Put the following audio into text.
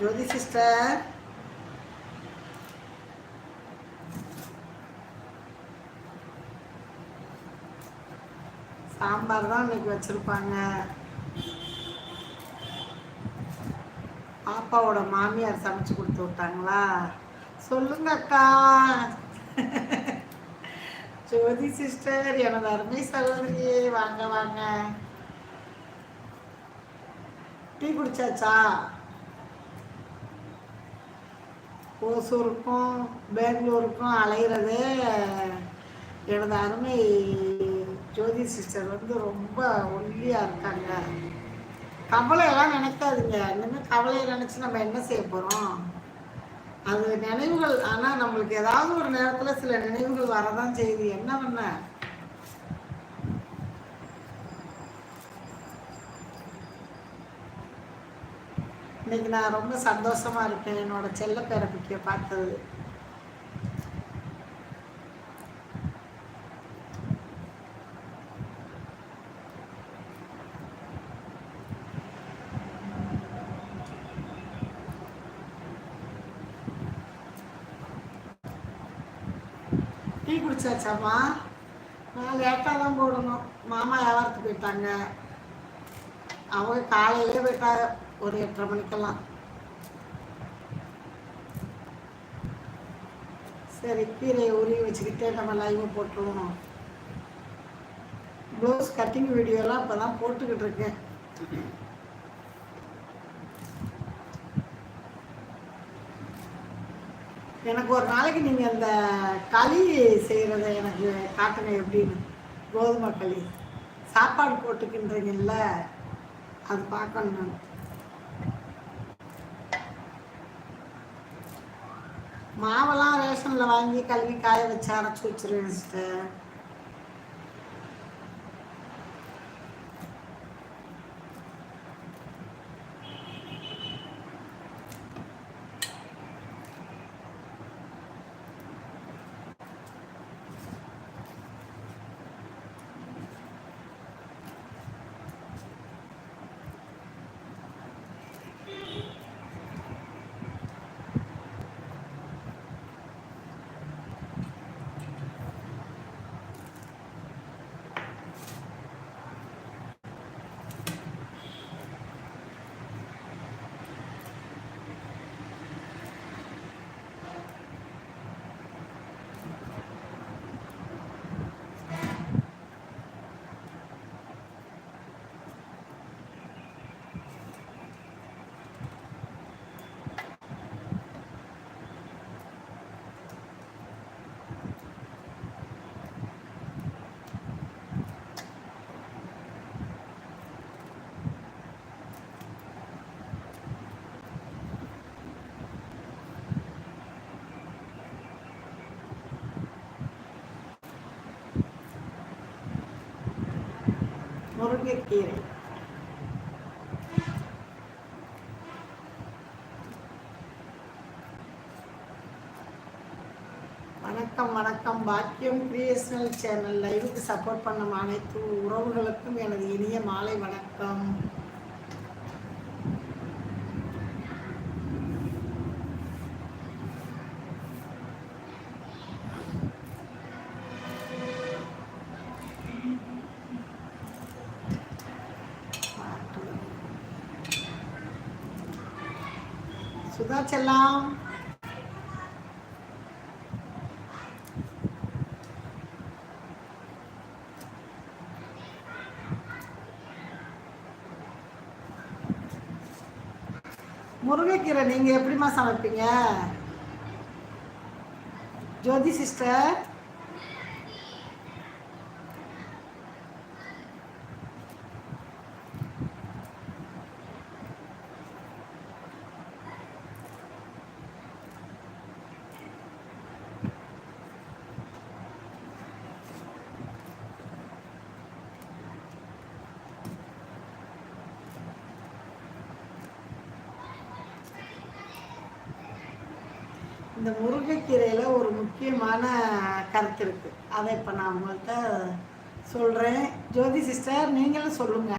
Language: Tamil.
ஜோதி சிஸ்டர். சாம்பார் தான் இன்னைக்கு வச்சிருப்பாங்க. பாப்பாவோட மாமியார் சமைச்சு கொடுத்து விட்டாங்களா? சொல்லுங்க அக்கா. ஜோதி சிஸ்டர் எனது அருமை சகோதரியே வாங்க வாங்க. டீ குடிச்சாச்சா? ஓசூருக்கும் பெங்களூருக்கும் அலைகிறது எனது அருமை ஜோதி சிஸ்டர் வந்து ரொம்ப ஒல்லியாக இருக்காங்க. கவலையெல்லாம் நினைக்காதுங்க. இனிமேல் கவலையை நினச்சி நம்ம என்ன செய்ய போகிறோம் அது நினைவுகள். ஆனால் நம்மளுக்கு ஏதாவது ஒரு நேரத்தில் சில நினைவுகள் வரதான் செய்யுது. என்ன பண்ண? இன்னைக்கு நான் ரொம்ப சந்தோஷமா இருக்கேன் என்னோட செல்ல பேரப்பிக்க பார்த்தது. டீ குடிச்சாச்சாம்மா? நான் லேட்டாக தான் போடணும். மாமா வியாபாரத்துக்கு போயிட்டாங்க. அவங்க காலையிலே போயிட்டாங்க. ஒரு எட்டரை மணிக்கெல்லாம். சரி கீரையை உருவி வச்சுக்கிட்டே நம்ம லைவ் போட்டுருவோம். ப்ளவுஸ் கட்டிங் வீடியோலாம் இப்போ தான் போட்டுக்கிட்டு இருக்கேன். எனக்கு ஒரு நாளைக்கு நீங்கள் அந்த களி செய்கிறத எனக்கு காட்டுங்க எப்படின்னு. கோதுமை களி. சாப்பாடு போட்டுக்கின்றீங்கல்ல அது பார்க்கணும் நான். மாவெல்லாம் ரேஷனில் வாங்கி கழுவி காய வச்சு அரைச்சி வச்சிருவேன் சிஸ்டர் முருங்கைக்கீரை வணக்கம் வணக்கம். பாக்கியம் கிரியேஷனல் சேனல். லைவுக்கு சப்போர்ட் பண்ண அனைத்து உறவுகளுக்கும் எனது இனிய மாலை வணக்கம். சுதா செல்லாம் முருங்கைக்கீரை நீங்க எப்படிம்மா சமைப்பீங்க? ஜோதி சிஸ்டர். இந்த முருங்கைக்கீரையில் ஒரு முக்கியமான கருத்து இருக்குது அதை இப்போ நான் உங்கள்கிட்ட சொல்கிறேன் ஜோதி சிஸ்டர் நீங்களும் சொல்லுங்கள்